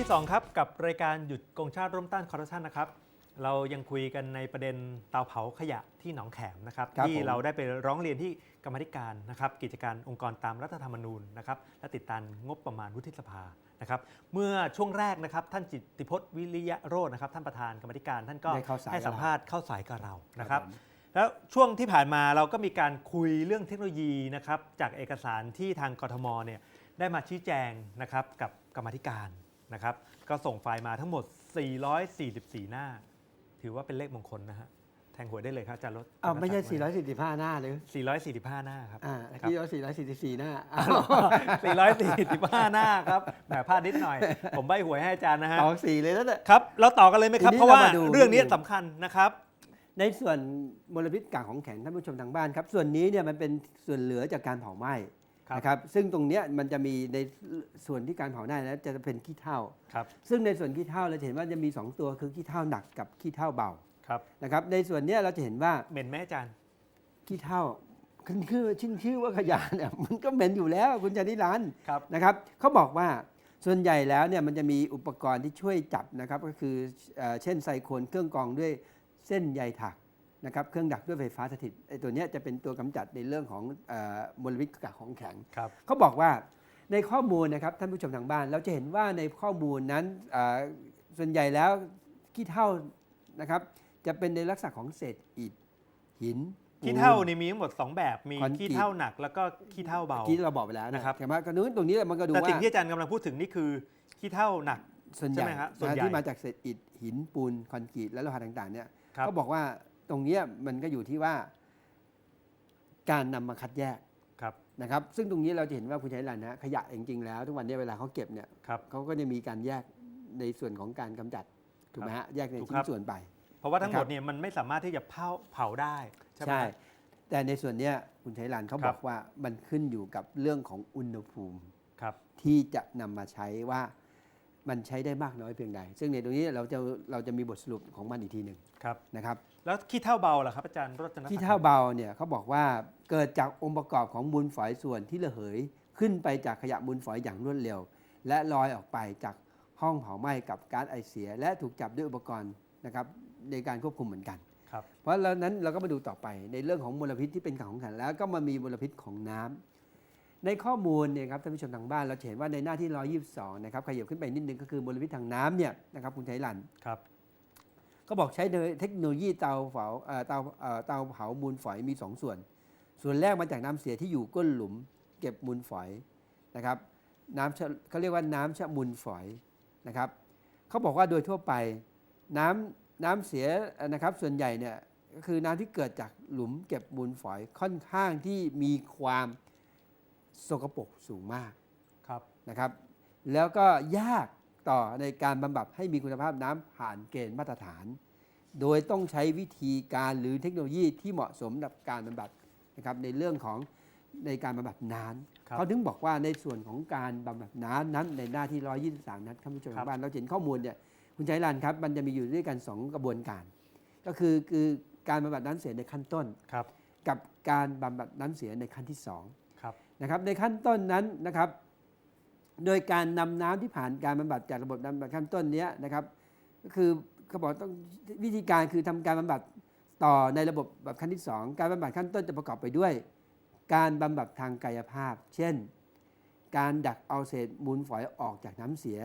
ที่ 2 ครับ กับรายการหยุดกงชาติร่วมต้านคอร์รัปชันนะครับ เรายังคุยกันในประเด็นเตาเผาขยะที่หนองแขมนะครับ ครับที่ผม เราได้ไปร้องเรียนที่กรรมาธิการนะครับ กิจการองค์กรตามรัฐธรรมนูญนะครับ และติดตามงบประมาณวุฒิสภานะครับ เมื่อช่วงแรกนะครับ ท่านจิตติพจน์วิริยะโรจน์นะครับ ท่านประธานกรรมาธิการท่านก็ได้เข้าสายให้สัมกับเราภาษณ์เข้าสายกับเรานะครับ ผม แล้วช่วงที่ผ่านมาเราก็มีการคุยเรื่องเทคโนโลยีนะครับจากเอกสารที่ทางกทมเนี่ยได้มาชี้แจงนะครับกับกรรมาธิการ นะครับ ก็ส่งไฟล์มาทั้งหมด 444 หน้า ถือว่าเป็นเลขมงคลนะฮะ แทงหวยได้เลยครับอาจารย์รถอ้าวไม่ใช่ 445 หน้าหรือ445 หน้าครับอ่าครับที่ว่า444หน้าอ้าว445 หน้าครับแหมพลาดนิดหน่อย ผมใบหวยให้อาจารย์นะฮะ ต่อสี่เลยแล้วเนี่ย ครับ เราต่อกันเลยไหมครับ ทีนี้เพราะว่าเรามาดู เรื่องนี้นิดนึงสำคัญนะครับ ในส่วนมลพิษกากของแข็งท่านผู้ชมทางบ้านครับ ส่วนนี้เนี่ยมันเป็นส่วนเหลือจากการเผาไหม้ครับ นะครับซึ่งตรงเนี้ยมันจะมีในส่วนที่การเผาไหม้นะจะเป็นขี้เถ้าครับซึ่งในส่วนขี้เถ้าเราจะเห็นว่าจะมี 2 ตัวคือขี้เถ้าหนักกับขี้เถ้าเบาครับนะครับในส่วนเนี้ยเราจะเห็นว่าเหม็นไหมอาจารย์ขี้เถ้าขึ้นชื่อชื่นชื่อว่าขยะเนี่ยมันก็เหม็นอยู่แล้วคุณจานิรันครับนะครับเขาบอกว่าส่วนใหญ่แล้วเนี่ยมันจะมีอุปกรณ์ที่ช่วยจับนะครับก็คือเอ่อเช่นไซโคนเครื่องกรองด้วยเส้นใยถัก นะครับเครื่องดักด้วยไฟฟ้าสถิตไอ้ตัวเนี้ยจะเป็นตัวกำจัดในเรื่องของเออมลพิษกากของแข็งครับเขาบอกว่าในข้อมูลนะครับท่านผู้ชมทางบ้าน เราจะเห็นว่าในข้อมูลนั้นเอ่อส่วนใหญ่แล้วขี้เท่านะครับจะเป็นในลักษณะของเศษอิฐหินขี้เท่าปูนนี่มีทั้งหมด 2 แบบมีคอนกรีตขี้เท่าหนัก แล้วก็ขี้เท่าเบาที่เราบอกไปแล้วนะนะคครัรับบแต่ว่ากระนู้นตรงนี้มันก็ดูแต่ว่าสิ่งที่อาจารย์กำลังพูดถึงนี่คือขี้เท่าหนักส่วนใหใช่ญ่ไหมฮะส่วนนะใหญ่ที่มาจากเศษอิฐหินปูนคอนกรีตและโลหะต่างๆเนี่ยครับเขาบอกว่า ตรงเนี้ยมันก็อยู่ที่ว่า การนำมาคัดแยกครับนะครับซึ่งตรงนี้เราจะเห็นว่าคุณชัยรันนะขยะจริงๆแล้ว ทุกวันนี้เวลาเขาเก็บเนี่ยครับเขาก็จะมีการแยกในส่วนของการกำจัดถูกไหมฮะแยกในถูกชิ้ครันบส่วนไป เพราะว่าทั้งหมครัดบเนี่ยมันไม่สามารถที่จะเผาเผาได้ใช่ไหมใช่ฮะแต่ในส่วนเนี้ยคุณชัยรันเขาครับบอกว่ามันขึ้นอยู่กับเรื่องของอุณหภูมิครับที่จะนำมาใช้ว่า มันใช้ได้มากน้อยเพียงใด ซึ่งในตรงนี้เราจะเราจะมีบทสรุปของมันอีกทีหนึ่งครับนะครับ แล้วขี้เท่าเบาล่ะครับอาจารย์รจนศักดิ์ที่เท่าเบาเนี่ยเขาบอกว่าเกิดจากองค์ประกอบของมูลฝอยส่วนที่ระเหย ขึ้นไปจากขยะมูลฝอยอย่างรวดเร็ว และลอยออกไปจากห้องเผาไหม้กับก๊าซไอเสีย และถูกจับด้วยอุปกรณ์นะครับในการควบคุมเหมือนกันครับเพราะฉะนั้นเราก็มาดูต่อไปในเรื่องของมลพิษที่เป็นขังของขันแล้วก็มามีมลพิษของน้ำ ในข้อมูลเนี่ยครับท่านผู้ชมทางบ้านเราจะเห็นว่าในหน้าที่ 122 นะครับขยับขึ้นไปนิดนึงก็คือมลพิษทางน้ำเนี่ยนะครับคุณไทยรันครับก็บอกใช้เทคโนโลยีเตาเผาเอ่อเตาเอ่อเตาเผามูลฝอยมี 2 ส่วน ส่วนแรกมาจากน้ำเสียที่อยู่ก้นหลุม เก็บมูลฝอยนะครับน้ำชะเขาเรียกว่าน้ำชะมูลฝอยนะครับเขาบอกว่าโดยทั่วไปน้ำน้ำเสียนะครับส่วนใหญ่เนี่ยก็คือน้ำที่เกิดจากหลุมเก็บมูลฝอยค่อนข้างที่มีความ สกปรกสูงมากครับนะครับ แล้วก็ยากต่อในการบำบัดให้มีคุณภาพน้ำผ่านเกณฑ์มาตรฐาน โดยต้องใช้วิธีการหรือเทคโนโลยีที่เหมาะสมกับการบำบัดนะครับในเรื่องของในการบำบัดน้ำครับเขาถึงบอกว่าในส่วนของการบำบัดน้ำนั้นในหน้าที่ 123 นั้นท่านผู้ชมครัทาบงบ้านเราเห็นข้อมูลเนี่ยคุณชัยรันครับมันจะมีอยู่ด้วยกัน 2 กระบวนการ ก็คือคือการบำบัดน้ำเสียในขั้นต้นครับกับการบำบัดน้ำเสียในขั้นที่สองครับ นะครับในขั้นต้นนั้นนะครับ โดยการนำน้ำที่ผ่านการบำบัดจากระบบน้ำบำบัดขั้นต้นนี้นะครับ ก็คือเขาบอกต้องวิธีการคือทำการบำบัดต่อในระบบแบบขั้นที่ 2 การบำบัดขั้นต้นจะประกอบไปด้วย การบำบัดทางกายภาพ เช่น การดักเอาเศษมูลฝอยออกจากน้ำเสีย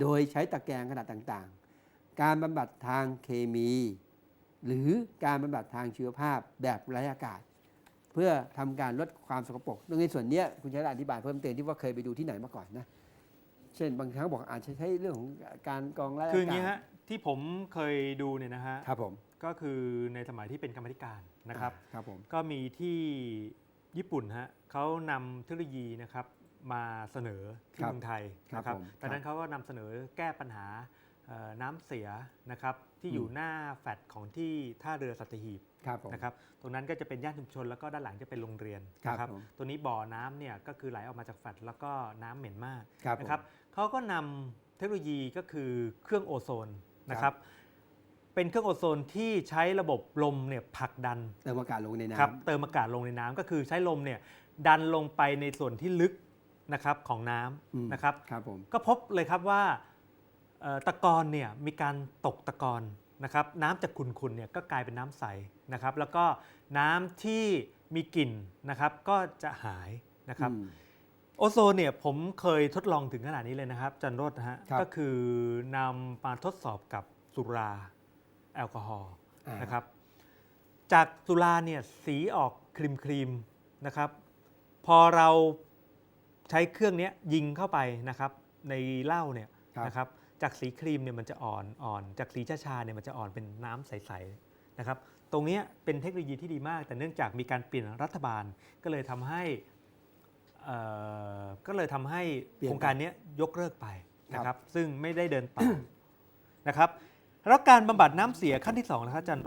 โดยใช้ตะแกรงขนาดต่างๆ การบำบัดทางเคมี หรือการบำบัดทางชีวภาพแบบไร้อากาศ พื่อทำการลดความสกปรกในส่วนเนี้ยคุณชัยรัตน์อธิบายเพิ่มเติมที่ว่าเคยไปดูที่ไหนมาก่อนนะ เช่นบางครั้งบอกอาจจะใช้เรื่องของการกรองไร้อากาศคืออย่างนี้ฮะที่ผมเคยดูเนี่ยนะฮะครับผมก็คือในสมัยที่เป็นกรรมาธิการนะครับอ่าครับผมก็มีที่ญี่ปุ่นฮะเขานำเทคโนโลยีนะครับมาเสนอที่ครับเมืองไทยครับนะครับผมตอนนั้นเขาก็นำเสนอแก้ปัญหาเอ่อน้ำเสียนะครับที่อยู่อืมหน้าแฟลตของที่ท่าเรือสัตหีบ ครับผมนะครับตรงนั้นก็จะเป็นย่านชุมชนแล้วก็ด้านหลังจะเป็นโรงเรียนครับนะผมตัวนี้บ่อน้ำเนี่ยก็คือไหลออกมาจากแฟลตแล้วก็น้ำเหม็นมากครับผมนะครับเขาก็นำเทคโนโลยีก็คือเครื่องโอโซนนะครับเป็นเครื่องโอโซนที่ใช้ระบบลมเนี่ยผลักดัน เติมอากาศลงในน้ ครับเติมอากาศลงในน้ำก็คือใช้ลมเนี่ยดันลงไปในส่วนที่ลึกนะครับของน้อืมำนะครับำครับผม ก็พบเลยครับว่าเอ่อตะกอนเนี่ยมีการตกตะกอนนะครับน้ำจากขุ่นๆเนี่ยก็กลายเป็นน้ำใส นะครับ แล้วก็น้ำที่มีกลิ่นนะครับก็จะหายนะครับอืมโอโซนเนี่ยผมเคยทดลองถึงขนาดนี้เลยนะครับจันโรดนะฮะครับ ก็คือนำมาทดสอบกับสุราแอลกอฮอล์อ่านะครับ จากสุราเนี่ยสีออกครีมครีมๆนะครับ พอเราใช้เครื่องเนี้ยยิงเข้าไปนะครับ ในเหล้าเนี่ยครับ นะครับ จากสีครีมเนี่ยมันจะอ่อนอ่อนจากสีชาๆเนี่ยมันจะอ่อนเป็นน้ำใสๆนะครับ ตรงเนี้ยเป็นเทคโนโลยีที่ดีมาก แต่เนื่องจากมีการเปลี่ยนรัฐบาลก็เลยทำให้เอ่อก็เลยทำให้เปลี่ยนโครงการเนี้ยยกเลิกไปนะคครัรับบซึ่งไม่ได้เดินต่อนะครับแล้วการบำบัดน้ำเสียขั้นที่สองนะครับอาจารย์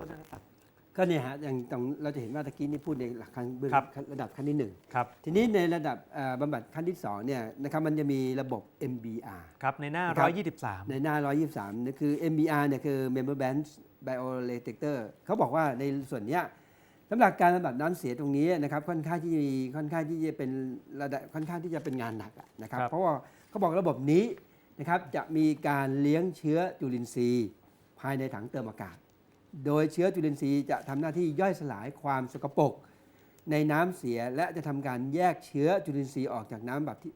ก็เนี่ยฮะอย่างตรงเราจะเห็นว่าตะกี้นี่พูดในหลักขั้นเบื้องครับ ระดับขั้นที่หนึ่งครับ ทีนี้ในระดับเอ่อบำบัดขั้นที่2เนี่ยนะครับมันจะมีระบบ MBR ครับ ในหน้า ครับ 123 ในหน้า 123นี่คือ MBR เนี่ยคือ Member Bench Bioreactor เขาบอกว่าในส่วนเนี้ยสำหรับการบำบัดน้ำเสียตรงนี้นะครับค่อนข้างที่ค่อนข้างที่จะเป็นระดับค่อนข้างที่จะเป็นงานหนักอะนะครับ ครับ เพราะว่าเขาบอกระบบนี้นะครับจะมีการเลี้ยงเชื้อจุลินทรีย์ ภายในถังเติมอากาศ โดยเชื้อจุลินทรีย์จะทำหน้าที่ย่อยสลายความสกปรกในน้ำเสียและจะทำการแยกเชื้อจุลินทรีย์ออกจากน้ำแบบที่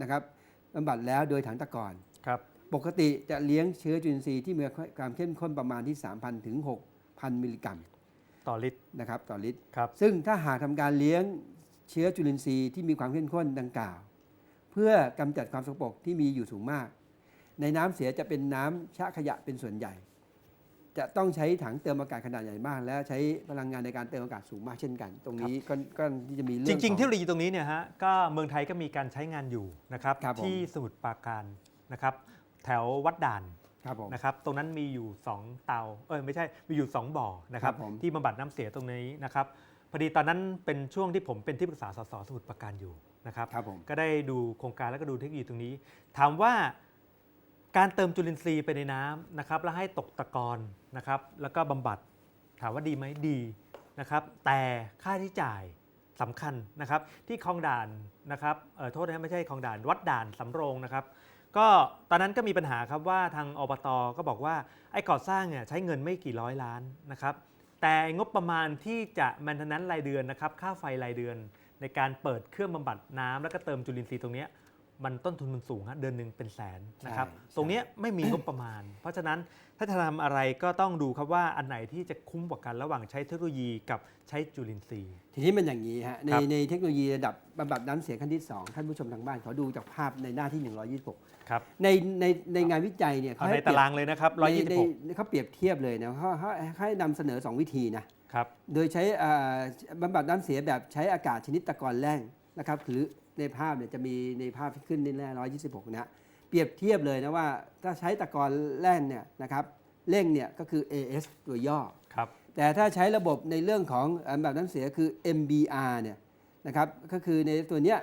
นะครับบำบัดแล้วโดยถังตะกอนครับปกติจะเลี้ยงเชื้อจุลินทรีย์ที่มีความเข้มข้นประมาณที่ 3,000 ถึง 6,000 มิลลิกรัม ต่อลิตรนะครับต่อลิตรครับซึ่งถ้าหากทำการเลี้ยงเชื้อจุลินทรีย์ที่มีความเข้มข้นดังกล่าว เพื่อกำจัดความสกปรกที่มีอยู่สูงมาก ในน้ำเสียจะเป็นน้ำชะขยะเป็นส่วนใหญ่ จะต้องใช้ถังเติมอากาศขนาดใหญ่มาก และใช้พลังงานในการเติมอากาศสูงมากเช่นกัน ตรงนี้ก็ก็ที่จะมีเรื่จองริงๆขอเทคโนโลยีตรงนี้เนี่ยฮะก็เมืองไทยก็มีการใช้งานอยู่นะครับครับผมที่สมุทรปราการนะครับ แถววัดด่านครับผมนะครับตรงนั้นมีอยู่ 2 เตาเออไม่ใช่มีอยู่ 2 บ่อนะครับครับผมที่บำบัดน้ำเสียตรงนี้นะครับพอดีตอนนั้นเป็นช่วงที่ผมเป็นที่ปรึกษาสสสมุทรปราการอยู่นะครับครับผมก็ได้ดูโครงการแล้วก็ดูเทคโนโลยีตรงนี้ ถามว่า การเติมจุลินทรีย์ไปในน้ำนะครับแล้วให้ตกตะกอนนะครับแล้วก็บำบัดถามว่าดีไหมดีนะครับแต่ค่าใช้จ่ายสำคัญนะครับที่คลองด่านนะครับเออโทษนะไม่ใช่คลองด่านวัดด่านสำโรงนะครับก็ตอนนั้นก็มีปัญหาครับว่าทางอบตก็บอกว่าไอ้ก่อสร้างเนี่ยใช้เงินไม่กี่ร้อยล้านนะครับแต่งบประมาณที่จะแมนเทนนั้นรายเดือนนะครับค่าไฟรายเดือน ในการเปิดเครื่องบำบัดน้ำแล้วก็เติมจุลินทรีย์ตรงนี้ มันต้นทุนมันสูงฮะเดือนหนึ่งเป็นแสนนะครับใช่ตรงเนี้ยไม่มีงบประมาณ เพราะฉะนั้นถ้าจะทำอะไรก็ต้องดูครับว่าอันไหนที่จะคุ้มกว่ากันระหว่างใช้เทคโนโลยีกับใช้จุลินทรีย์ ทีนี้มันอย่างนี้ฮะในครับในเทคโนโลยีระดับบำบัดน้ำเสียขั้นที่ 2 ท่านผู้ชมทางบ้านเขาดูจากภาพในหน้าที่ 126 ครับ ในในในงานวิจัยเนี่ยเอาให้ในตารางเลยนะครับในใน126เขาเปรียบเทียบเลยนะเขาเขาให้นำเสนอ 2 วิธีนะครับโดยใช้อ่าบำบัดน้ำเสียแบบใช้อากาศชนิดตะกอนแร่งนะครับหรือ ในภาพเนี่ยจะมีในภาพที่ขึ้นในแร่126นะเปรียบเทียบเลยนะว่าถ้าใช้ตะกอนแร่งเนี่ยนะครับเร่งเนี่ยก็คือ AS ตัวย่อครับแต่ถ้าใช้ระบบในเรื่องของอ่าแบบน้ำเสียคือ MBR เนี่ยนะครับก็คือในตัวเนี้ย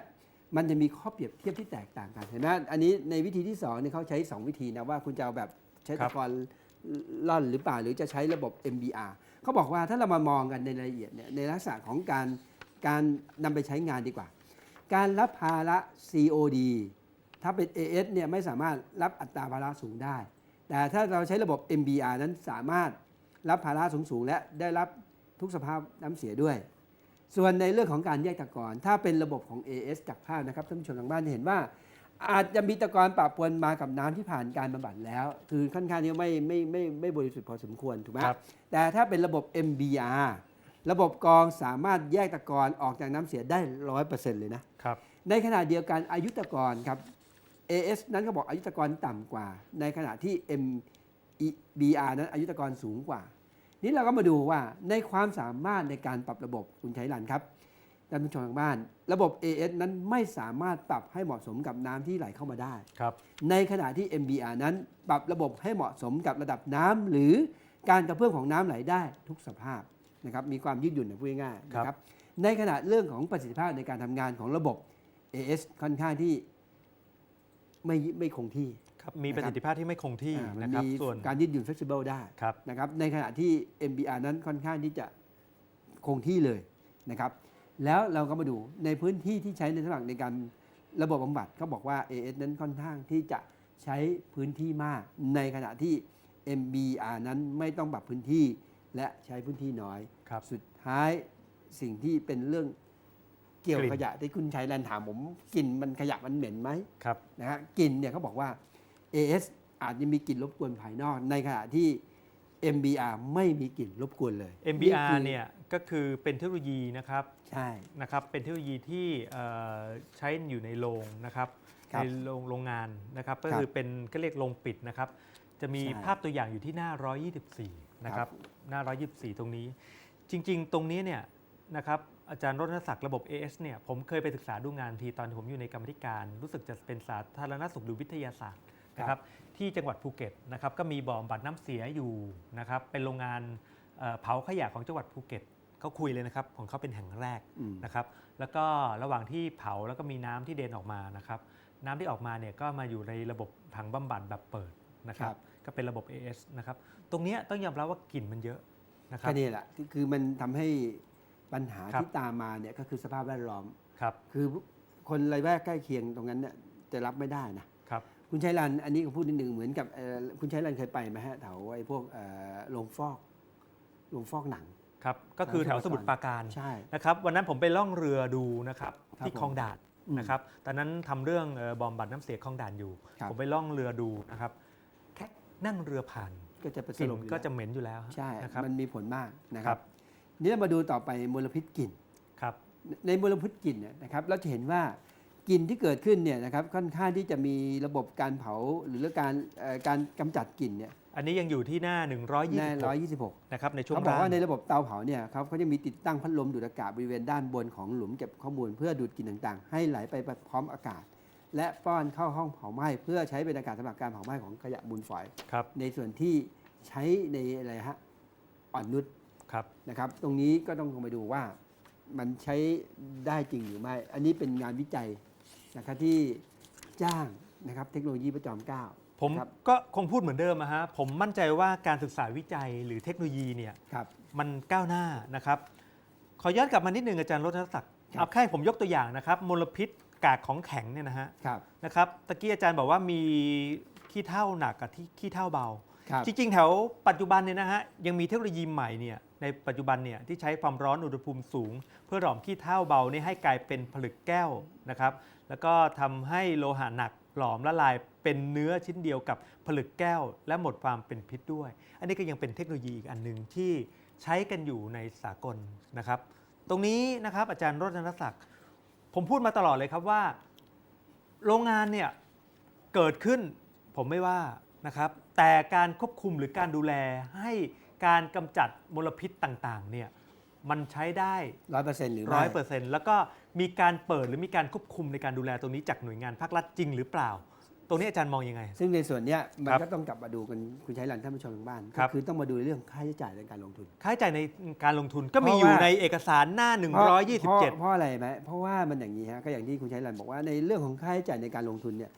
มันจะมีข้อเปรียบเทียบที่แตกต่างกันเห็นไหมอันนี้ในวิธีที่2เนี่ยเขาใช้ 2 วิธีนะว่าคุณจะเอาแบบใช้ครัตะบกอนล่อนหรือเปล่าหรือจะใช้ระบบ MBR เขาบอกว่าถ้าเรามามองกันในรายละเอียดเนี่ยในลักษณะของการการนำไปใช้งานดีกว่า การรับภาระ COD ถ้าเป็น AS เนี่ยไม่สามารถรับอัตราภาระสูงได้ แต่ถ้าเราใช้ระบบ MBR นั้นสามารถรับภาระสูงๆและได้รับทุกสภาพน้ำเสียด้วย ส่วนในเรื่องของการแยกตะกอนถ้าเป็นระบบของ AS จากภาพนะครับท่านผู้ชมทางบ้านจะเห็นว่า อาจจะมีตะกอนปะปนมากับน้ำที่ผ่านการบำบัดแล้ว คือค่อนข้างที่ไม่ไม่ไม่ไม่บริสุทธิ์พอสมควรถูกไหมแต่ถ้าเป็นระบบ MBR ระบบกรองสามารถแยกตะกอนออกจากน้ำเสียได้ร้อยเปอร์เซ็นต์เลยนะ ครับ ในขณะเดียวกันอายุตกรครับ AS นั้นก็บอกอายุตกรต่ำกว่า ในขณะที่ MBR นั้นอายุตกรสูงกว่า นี้เราก็มาดูว่าในความสามารถในการปรับระบบคุณใช้รันครับท่านผู้ชมทางบ้าน ระบบ AS นั้นไม่สามารถปรับให้เหมาะสมกับน้ำที่ไหลเข้ามาได้ ครับ ในขณะที่ MBR นั้นปรับระบบให้เหมาะสมกับระดับน้ำหรือการกระเพื่อมของน้ำไหลได้ทุกสภาพ นะครับมีความยืดหยุ่นนะพูดง่ายๆนะครับในขณะเรื่องของประสิทธิภาพในการทำงานของระบบ AS ค่อนข้างที่ไม่ไม่คงที่ครับมีนะครับประสิทธิภาพที่ไม่คงที่อ่ามันนะครับมีส่วนการยืดหยุ่น flexible ได้ครับนะครับในขณะที่ MBR นั้นค่อนข้างที่จะคงที่เลยนะครับแล้วเราก็มาดูในพื้นที่ที่ใช้ในสำหรับในการระบบบำบัดเขาบอกว่า AS นั้นค่อนข้างที่จะใช้พื้นที่มาก ในขณะที่ MBR นั้นไม่ต้องปรับพื้นที่ และใช้พื้นที่น้อย ครับ สุดท้ายสิ่งที่เป็นเรื่องเกี่ยวกลิ่น ขยะที่คุณชัยรันถามผมกลิ่นมันขยะมันเหม็นไหมครับ นะฮะกลิ่นเนี่ยเขาบอกว่า AS อาจจะมีกลิ่นรบกวนภายนอก ในขณะที่ MBR ไม่มีกลิ่นรบกวนเลย MBR คือเนี่ยก็คือเป็นเทคโนโลยีนะครับใช่ นะครับ เป็นเทคโนโลยีที่เอ่อใช้อยู่ในโรงนะครับครับในโรงโรงงานนะครับ ก็ครับคือเป็นก็เรียกโรงปิดนะครับ จะมีใช่ ภาพตัวอย่างอยู่ที่หน้า 124 นะคครัรับบ หน้า 124 ตรงนี้ จริง ๆ ตรงนี้เนี่ยนะครับอาจารย์รณศักดิ์ระบบ AS เนี่ยผมเคยไปศึกษาดูงานทีตอนที่ผมอยู่ในกรรมธิการ รู้สึกจะเป็นสาธารณสุขหรือวิทยาศาสตร์นะครับที่จังหวัดภูเก็ตนะครับก็มีบ่อบัดน้ำเสียอยู่นะครับเป็นโรงงานเผาขยะของจังหวัดภูเก็ตเขาคุยเลยนะครับของเขาเป็นแห่งแรกนะครับแล้วก็ระหว่างที่เผาแล้วก็มีน้ำที่เดินออกมานะครับน้ำที่ออกมาเนี่ยก็มาอยู่ในระบบถังบำบัดแบบเปิด นะครับครับก็เป็นระบบ AS นะครับตรงเนี้ยต้องยอมรับว่ากลิ่นมันเยอะนะครับก็นี่แหละคือคือมันทำให้ปัญหาครับที่ตามมาเนี่ยก็คือสภาพแวดล้อมครับคือคนระแวกใกล้เคียงตรงนั้นเนี่ยจะรับไม่ได้นะครับคุณชัยรันอันนี้ก็พูดนิดหนึ่งเหมือนกับเอ่อคุณชัยรันเคยไปไหมฮะแถวไอ้พวกเอ่อโรงฟอกโรงฟอกหนังครับก็คือแถวสมุทรปราการใช่นะครับวันนั้นผมไปล่องเรือดูนะครับครับที่ผมคลองด่านอืมนะครับตอนนั้นทำเรื่องเอ่อบอมบัดน้ำเสียคลองด่านอยู่ครับผมไปล่องเรือดูนะครับแค่ นั่งเรือผ่านก็จะประกสลิ่บนอยู่ก็แล้วจะเหม็นอยู่แล้วใช่นะครับมันมีผลมากนะคครัรับบนี่เรามาดูต่อไปมลพิษกลิ่นครับในมลพิษกลิ่นเนี่ยนะครับเราจะเห็นว่ากลิ่นที่เกิดขึ้นเนี่ยนะครับค่อนข้างที่จะมีระบบการเผาหรือการเอ่อการกำจัดกลิ่นเนี่ยอันนี้ยังอยู่ที่หน้าใน126 126นะครับในช่วงเขาบอกล่างว่าในระบบเตาเผาเนี่ยครับเขาจะมีติดตั้งพัดลมดูดอากาศบริเวณด้านบนของหลุมเก็บข้อมูลเพื่อดูดกลิ่นต่างๆ ให้ไหลไปพร้อมอากาศ และป้อนเข้าห้องเผาไหม้เพื่อใช้เป็นอากาศสำหรับการเผาไหม้ของขยะมูลฝอยครับในส่วนที่ใช้ในอะไรฮะอ่อนนุชครับนะครับ ตรงนี้ก็ต้องลงไปดูว่ามันใช้ได้จริงหรือไม่ อันนี้เป็นงานวิจัยนะครับที่จ้างนะครับเทคโนโลยีประจอมเกล้าผมครับก็คงพูดเหมือนเดิมอะฮะผมมั่นใจว่าการศึกษาวิจัยหรือเทคโนโลยีเนี่ยครับมันก้าวหน้านะครับ ขอย้อนกลับมานิดนึงอาจารย์รถนศักดิ์ครับเอาแค่ผมยกตัวอย่างนะครับ มลพิษ กากของแข็งเนี่ยนะฮะครับ นะครับตะกี้อาจารย์บอกว่ามีขี้เท่าหนักกับที่ขี้เท่าเบา ครับจริงๆ แถวปัจจุบันเนี่ยนะฮะยังมีเทคโนโลยีใหม่เนี่ยในปัจจุบันเนี่ยที่ใช้ความร้อนอุณหภูมิสูง เพื่อหลอมขี้เท่าเบานี่ให้กลายเป็นผลึกแก้วนะครับแล้วก็ทำให้โลหะหนักหลอมละลายเป็นเนื้อชิ้นเดียวกับผลึกแก้ว และหมดความเป็นพิษด้วย อันนี้ก็ยังเป็นเทคโนโลยีอีกอันหนึ่งที่ใช้กันอยู่ในสากลนะครับ ตรงนี้นะครับอาจารย์รจนศักดิ์ ผมพูดมาตลอดเลยครับว่า โรงงานเนี่ยเกิดขึ้นผมไม่ว่านะครับ แต่การควบคุมหรือการดูแลให้การกำจัดมลพิษต่าง ๆ เนี่ยมันใช้ได้ร้อยเปอร์เซ็นต์หรือไม่ร้อยเปอร์เซ็นต์แล้วก็มีการเปิดหรือมีการควบคุมในการดูแลตรงนี้จากหน่วยงานภาครัฐจริงหรือเปล่า ตรงนี้อาจารย์มองยังไง ซึ่งในส่วนเนี้ยมันครับก็ต้องกลับมาดูกันคุณใช้หลันท่านผู้ชมทางบ้านครัก็บ คือต้องมาดูเรื่องค่าใช้จ่ายในการลงทุน ค่าใช้จ่ายในการลงทุนก็มีเพราะอยู่ว่า ในเอกสารหน้า เพราะ127 เพราะอะไรไหมเพราะว่ามันอย่างนี้ฮะก็อย่างที่คุณใช้หลันบอกว่าในเรื่องของค่าใช้จ่ายในการลงทุนเนี่ย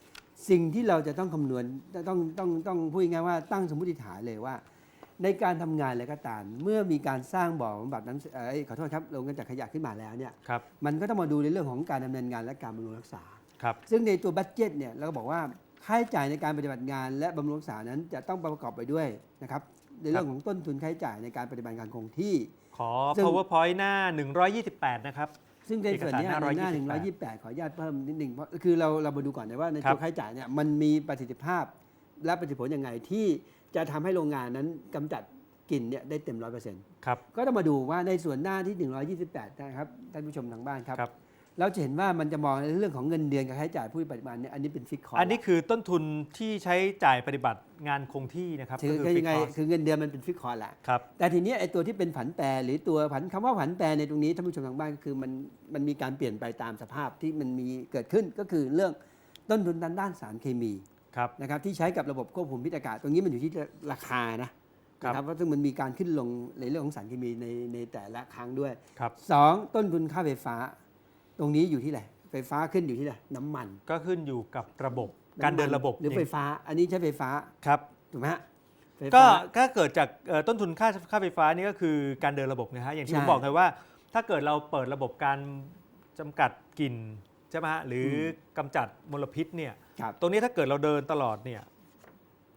สิ่งที่เราจะต้องคำนวณต้องต้องต้องพูดง่ายๆว่าตั้งสมมติฐานเลยว่า ในการทำงานอะไรก็ตาม เมื่อมีการสร้างบ่อบำบัดน้ำเอ้ยขอโทษครับโรงงานจากขยะขึ้นมาแล้วเนี่ย ครับ มันก็ต้องมาดูในเรื่องของการดำเนินงานและการบำรุงรักษา ครับ ซึ่งในตัวบัตเจ็ตเนี่ยเราก็บอกว่าค่าใช้จ่ายในการปฏิบัติงาน และบำรุงรักษานั้นจะต้องประกอบไปด้วยนะครับในเรื่องของต้นทุนค่าใช้จ่ายในการปฏิบัติงานคงที่ ขอซึ่ง powerpoint หน้า 128 นะครับ ซึ่งในส่วนเนี้ยเอกสารหในน้าหน้า128 128 ขออนุญาตเพิ่มนิดหนึ่งเพราะคือเราเรามาดูก่อนนะว่าในครัตัวบค่าใช้จ่ายเนี่ยมันมีประสิทธิภาพ และประสิทธิผลยังไงที่จะทำให้โรงงานนั้นกำจัดกลิ่นเนี่ยได้เต็มร้อยเปอร์เซ็นต์ครับก็ต้องมาดูว่าในส่วนหน้าที่ 128 นะครับท่านผู้ชมทางบ้านครับครับ เราจะเห็นว่ามันจะมองในเรื่องของเงินเดือนกับค่าใช้จ่ายผู้ปฏิบัติงานเนี่ยอันนี้เป็นฟิกคอร์อันนี้คือต้นทุนที่ใช้จ่ายปฏิบัติงานคงที่นะครับคือก็คือ fixed ยังไง cost คือเงินเดือนมันเป็นฟิกคอร์แหละครับแต่ทีเนี้ยไอ้ตัวที่เป็นผันแปรหรือตัวผันคำว่าผันแปรในตรงนี้ท่านผู้ชมทางบ้านก็คือมันมันมีการเปลี่ยนไปตามสภาพที่มันมีเกิดขึ้นก็คือเรื่องต้นทุนทางด้านสารเคมีครับนะครับที่ใช้กับระบบควบคุมพิษอากาศตรงนี้มันอยู่ที่ราคานะครับนะครับเพราะซึ่งมันมีการขึ้นลงในเรื่องของสารเคมีในในแต่ละครั้งด้วยครับสองต้นทุนค่าไฟฟ้า ตรงนี้อยู่ที่ไหนไฟฟ้าขึ้นอยู่ที่ไหนน้ำมันก็ขึ้นอยู่กับระบบการเดินระบบหรือไฟฟ้า อันนี้ใช้ไฟฟ้าครับถูกไหมฮะไฟก็ฟ้าก็เกิดจากเอ่อต้นทุนค่าค่าไฟฟ้านี่ก็คือการเดินระบบนะฮะอย่างที่ใช่ผมบอกไงว่า ถ้าเกิดเราเปิดระบบการจำกัดกลิ่นใช่ไหมฮะหรือมกำจัดมลพิษเนี่ยครับ ตรงนี้ถ้าเกิดเราเดินตลอดเนี่ย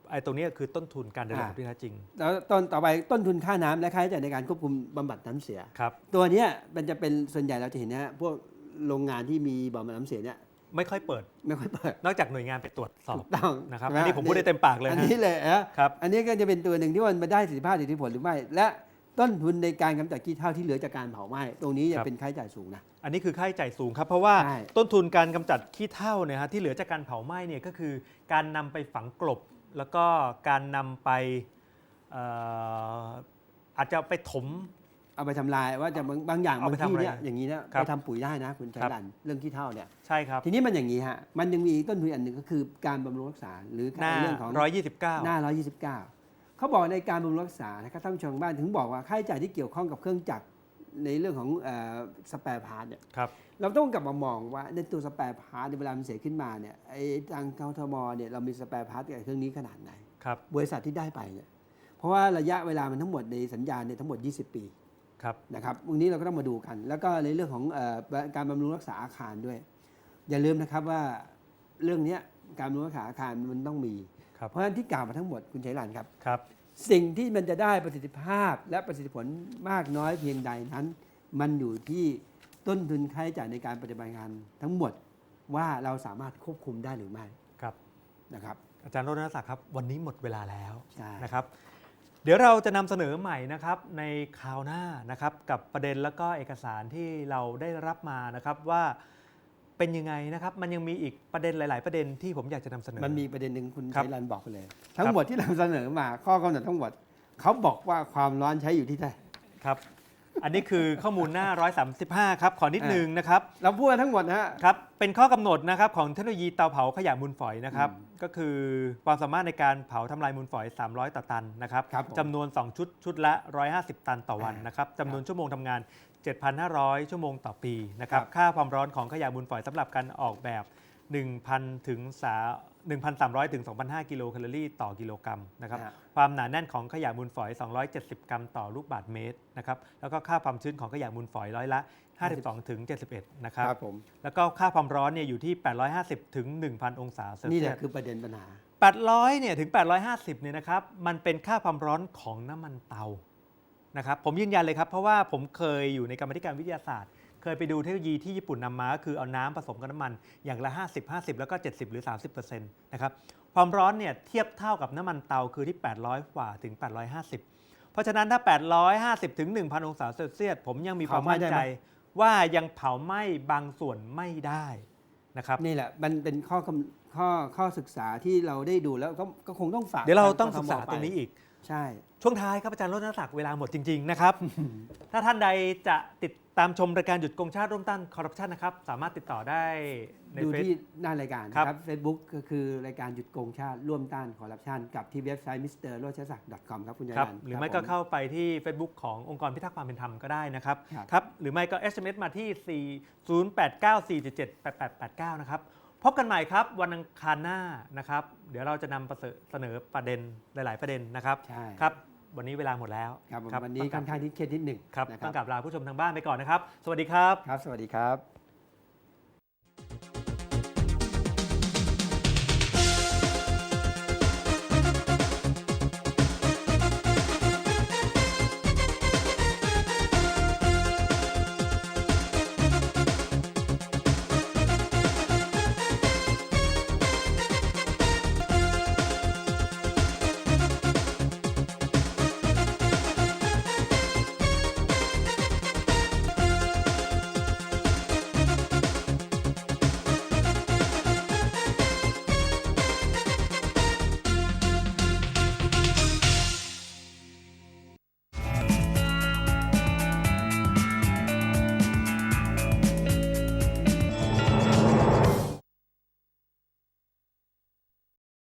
ไอ้ตรงนี้คือต้นทุนการเดินรถอ่าที่แท้จริงแล้วต้นต่อไปต้นทุนค่าน้ำและค่าใช้จ่ายในการควบคุมบำบัดน้ำเสีย ครับ ตัวเนี้ยมันจะเป็นส่วนใหญ่เราจะเห็นนะฮะพวก โรงงานที่มีบำบัดน้ำเสียเนี่ยไม่ค่อยเปิด ไม่ค่อยเปิด นอกจากหน่วยงานไปตรวจสอบถูกต้องนะครับใช่ไหอันนี้ผมพูดได้เต็มปากเลยอันฮะนี้เลยฮะครับอันนี้ก็จะเป็นตัวหนึ่งที่ว่ามันได้ประสิทธิภาพสิทธิผลหรือไม่ และต้นทุนในการกำจัดขี้เถ้าที่เหลือจากการเผาไหม้ตรงนี้จะเป็นค่าใช้จ่ายสูงนะอันนี้คือค่าใช้จ่ายสูงครับเพราะว่าใช่ต้นทุนการกำจัดขี้เถ้าเนี่ยฮะที่เหลือจากการเผาไหม้เนี่ยก็คือการนำไปฝังกลบ แล้วก็การนำไปเอ่ออาจจะไปถม เอาไปทำลายว่าจะบางบางอย่างเอาบางไปทำที่อะไรเนี่ยอย่างนี้นะครับไปทำปุ๋ยได้นะคุณชัยครับ รันเรื่องขี้เถ้าเนี่ยใช่ครับทีนี้มันอย่างนี้ฮะมันยังมีต้นทุนอันหนึ่งก็คือการบำรุงรักษาหรือหน้าเรื่องของ129หน้า129 เขาบอกในการบำรุงรักษานะครับท่านผู้ชมทางบ้านถึงบอกว่าค่าใช้จ่ายที่เกี่ยวข้องกับเครื่องจักรในเรื่องของสแปร์พาร์ทเนี่ยครับ เราต้องกลับมามองว่าในตัวสแปร์พาร์ทเวลามันเสียขึ้นมาเนี่ยไอ้ทางกทมเนี่ยเรามีสแปร์พาร์ทกับเครื่องนี้ขนาดไหน ครับ บริษัทที่ได้ไปเนี่ยเพราะว่าระยะเวลามันทั้งหมดในสัญญาเนี่ยทั้งหมด 20 ปีครับ นะครับวันนี้เราก็ต้องมาดูกัน แล้วก็ในเรื่องของเออการบำรุงรักษาอาคารด้วย อย่าลืมนะครับว่าเรื่องเนี้ยการบำรุงรักษาอาคารมันต้องมีครับเพราะฉะนั้นที่กล่าวมาทั้งหมดคุณชัยรันครับครับ สิ่งที่มันจะได้ประสิทธิภาพและประสิทธิผลมากน้อยเพียงใดนั้น มันอยู่ที่ต้นทุนค่าใช้จ่ายในการปฏิบัติงานทั้งหมดว่าเราสามารถควบคุมได้หรือไม่ครับนะครับ อาจารย์รณศักดิ์ครับ วันนี้หมดเวลาแล้วใช่นะครับ เดี๋ยวเราจะนำเสนอใหม่นะครับในคราวหน้านะครับกับประเด็นแล้วก็เอกสารที่เราได้รับมานะครับว่าเป็นยังไงนะครับ มันยังมีอีกประเด็นหลาย ๆ ประเด็นที่ผมอยากจะนำเสนอ มันมีประเด็นหนึ่งคุณครับชัยรันบอกไปเลย ทั้งหมดที่เราเสนอมาข้อกำหนดทั้งหมดเขาบอกว่าความร้อนใช้อยู่ที่เท่าไหร่ ครับ อันนี้คือข้อมูลหน้า 135 ครับ ขอนิดนึงนะครับ เราพูดมาทั้งหมดนะฮะ ครับ เป็นข้อกำหนดนะครับของเทคโนโลยีเตาเผาขยะมูลฝอยนะครับอืมก็คือความสามารถในการเผาทำลายมูลฝอย 300 ต่อตันนะครับครับผม จำนวน 2 ชุดชุดละ 150 ตันต่อวันอ่านนะครับจำนวนชั่วโมงทำงาน 7,500 ชั่วโมงต่อปีนะครับครับ ค่าความร้อนของขยะมูลฝอยสำหรับการออกแบบ 1,000 ถึงสา 1,300 ถึง 2,500 กิโลแคลอรี่ต่อกิโลกรัมนะครับฮะความหนาแน่นของขยะมูลฝอย 270 กรัมต่อลูกบาศก์เมตรนะครับแล้วก็ค่าความชื้นของขยะมูลฝอยร้อยละ 52 ถึง 71 นะครับครับผมแล้วก็ค่าความร้อนเนี่ยอยู่ที่ 850 ถึง 1,000 องศาเซลนี่แหเซียละสคือประเด็นปัญหา 800 เนี่ยถึง 850 เนี่ยนะครับมันเป็นค่าความร้อนของน้ำมันเตานะครับผมยืนยันเลยครับเพราะว่าผมเคยอยู่ในกรรมาธิการวิทยาศาสตร์ เคยไปดูเทคโนโลยีที่ญี่ปุ่นนำมาก็คือเอาน้ำผสมกับน้ำมันอย่างละ 50 50 แล้วก็ 70 หรือ 30%นะครับความร้อนเนี่ยเทียบเท่ากับน้ำมันเตาคือที่ 800 กว่าถึง 850 เพราะฉะนั้นถ้า 850 ถึง 1,000 องศาเซลเซียสผมยังมีความเผาไหม้มั่นได้ใจไหมว่ายังเผาไหม้บางส่วนไม่ได้นะครับนี่แหละมันเป็นข้อกำข้อข้อศึกษาที่เราได้ดูแล้วก็ก็คงต้องฝากเดี๋ยวเราต้องทศึกษาไปตรงนี้อีก ใช่ ช่วงท้ายครับอาจารย์รถนศักดิ์เวลาหมดจริง ๆ นะครับ ถ้าท่านใดจะติดตามชมรายการหยุดโกงชาติร่วมต้านคอร์รัปชันนะครับ สามารถติดต่อได้ในดูเฟซ ที่หน้ารายการครับ นะครับ Facebook ก็คือรายการหยุดโกงชาติร่วมต้านคอร์รัปชันกับที่เว็บไซต์ Mr. โรชศักดิ์ .com ครับคุณยาครับ ยัน หรือไม่คก็บผเข้าไปที่ Facebook ขององค์กรพิทักษ์ความเป็นธรรมก็ได้นะครับ ครับ ครับ หรือไม่ก็ SMS มาที่ 40894778889 นะครับ พบกันใหม่ครับ วันอังคารหน้านะครับ เดี๋ยวเราจะนำเสนอประเด็นหลาย ๆ ประเด็นนะครับใช่ ครับ วันนี้เวลาหมดแล้วครับผมครับวันนี้ต้องกค่ลัอบนข้างที่เครียดนิดหนึ่งครับนะคต้รัอบงกลับลาผู้ชมทางบ้านไปก่อนนะครับ สวัสดีครับ ครับ สวัสดีครับ